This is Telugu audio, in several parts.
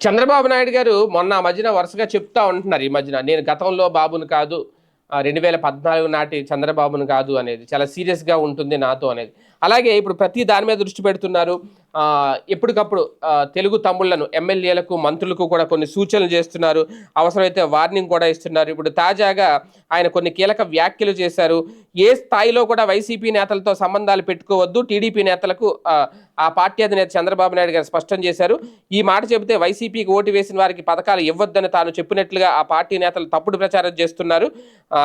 చంద్రబాబు నాయుడు గారు మొన్న మధ్యన వరుసగా చెప్తా ఉంటున్నారు ఈ మధ్యన నేను గతంలో బాబును కాదు రెండు వేల పద్నాలుగు నాటి చంద్రబాబును కాదు అనేది చాలా సీరియస్గా ఉంటుంది నాతో అనేది. అలాగే ఇప్పుడు ప్రతి దాని మీద దృష్టి పెడుతున్నారు ఎప్పటికప్పుడు తెలుగు తమ్ముళ్ళను ఎమ్మెల్యేలకు మంత్రులకు కూడా కొన్ని సూచనలు చేస్తున్నారు. అవసరమైతే వార్నింగ్ కూడా ఇస్తున్నారు. ఇప్పుడు తాజాగా ఆయన కొన్ని కీలక వ్యాఖ్యలు చేశారు. ఏ స్థాయిలో కూడా వైసీపీ నేతలతో సంబంధాలు పెట్టుకోవద్దు. టీడీపీ నేతలకు ఆ, పార్టీ అధినేత చంద్రబాబు నాయుడు గారు స్పష్టం చేశారు. ఈ మాట చెబితే వైసీపీకి ఓటు వేసిన వారికి పథకాలు ఇవ్వద్దని తాను చెప్పినట్లుగా ఆ పార్టీ నేతలు తప్పుడు ప్రచారం చేస్తున్నారు.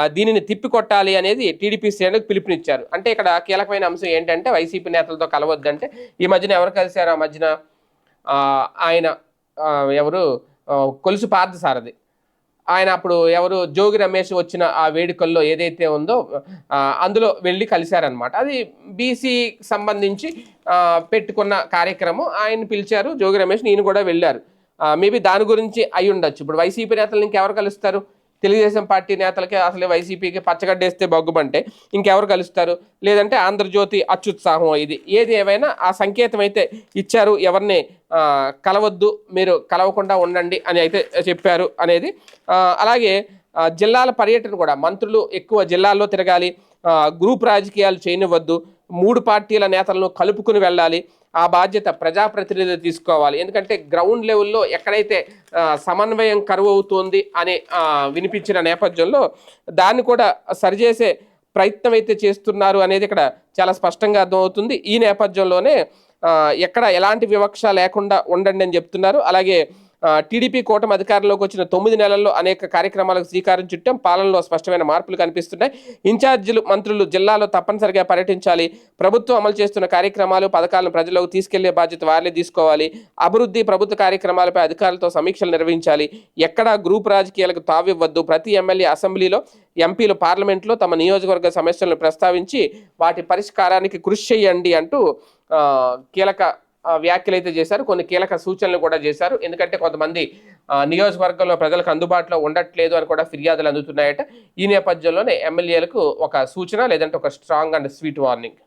దీనిని తిప్పికొట్టాలి అనేది టీడీపీ శ్రేణులకు పిలుపునిచ్చారు. అంటే ఇక్కడ కీలకమైన అంశం ఏంటంటే వైసీపీ నేతలతో కలవద్దంటే ఈ మధ్యన ఎవరు కలిశారు ఆ మధ్యన ఆయన ఎవరు కొలుసు కొలుసు పార్థసారథి. ఆయన అప్పుడు ఎవరు జోగి రమేష్ వచ్చిన ఆ వేడుకల్లో ఏదైతే ఉందో అందులో వెళ్ళి కలిశారనమాట అది బీసీ సంబంధించి పెట్టుకున్న కార్యక్రమం. ఆయన పిలిచారు జోగి రమేష్ నేను కూడా వెళ్ళారు. మేబీ దాని గురించి అయి ఉండొచ్చు ఇప్పుడు వైసీపీ నేతలు ఇంకెవరు కలుస్తారు? తెలుగుదేశం పార్టీ నేతలకి అసలు వైసీపీకి పచ్చగడ్డేస్తే బొగ్గుమంటే ఇంకెవరు కలుస్తారు? లేదంటే ఆంధ్రజ్యోతి అత్యుత్సాహం ఇది. ఏది ఏమైనా ఆ సంకేతం అయితే ఇచ్చారు. ఎవరిని కలవద్దు మీరు కలవకుండా ఉండండి అని అయితే చెప్పారు అనేది. అలాగే జిల్లాల పర్యటన కూడా మంత్రులు ఎక్కువ జిల్లాల్లో తిరగాలి. గ్రూప్ రాజకీయాలు చేయనివ్వద్దు. మూడు పార్టీల నేతలను కలుపుకుని వెళ్ళాలి. ఆ బాధ్యత ప్రజాప్రతినిధులు తీసుకోవాలి. ఎందుకంటే గ్రౌండ్ లెవెల్లో ఎక్కడైతే సమన్వయం కరువు అవుతుంది అని వినిపించిన నేపథ్యంలో దాన్ని కూడా సరిచేసే ప్రయత్నం అయితే చేస్తున్నారు అనేది ఇక్కడ చాలా స్పష్టంగా అర్థమవుతుంది. ఈ నేపథ్యంలోనే ఎక్కడ ఎలాంటి వివక్ష లేకుండా ఉండండి అని చెప్తున్నారు. అలాగే టీడీపీ కూటమి అధికారంలోకి వచ్చిన తొమ్మిది నెలల్లో అనేక కార్యక్రమాలకు శ్రీకారం చుట్టాం. పాలనలో స్పష్టమైన మార్పులు కనిపిస్తున్నాయి. ఇన్ఛార్జీలు మంత్రులు జిల్లాలో తప్పనిసరిగా పర్యటించాలి. ప్రభుత్వం అమలు చేస్తున్న కార్యక్రమాలు పథకాలను ప్రజలకు తీసుకెళ్ళే బాధ్యత వారిలే తీసుకోవాలి. అభివృద్ధి ప్రభుత్వ కార్యక్రమాలపై అధికారులతో సమీక్షలు నిర్వహించాలి. ఎక్కడా గ్రూప్ రాజకీయాలకు తావివ్వద్దు. ప్రతి ఎమ్మెల్యే అసెంబ్లీలో ఎంపీలు పార్లమెంట్లో తమ నియోజకవర్గ సమస్యలను ప్రస్తావించి వాటి పరిష్కారానికి కృషి చేయండి అంటూ కీలక వ్యాఖ్యలు అయితే చేశారు. కొన్ని కీలక సూచనలు కూడా చేశారు. ఎందుకంటే కొంతమంది నియోజకవర్గంలో ప్రజలకు అందుబాటులో ఉండట్లేదు అని కూడా ఫిర్యాదులు అందుతున్నాయట. ఈ నేపథ్యంలోనే ఎమ్మెల్యేలకు ఒక సూచన లేదంటే ఒక స్ట్రాంగ్ అండ్ స్వీట్ వార్నింగ్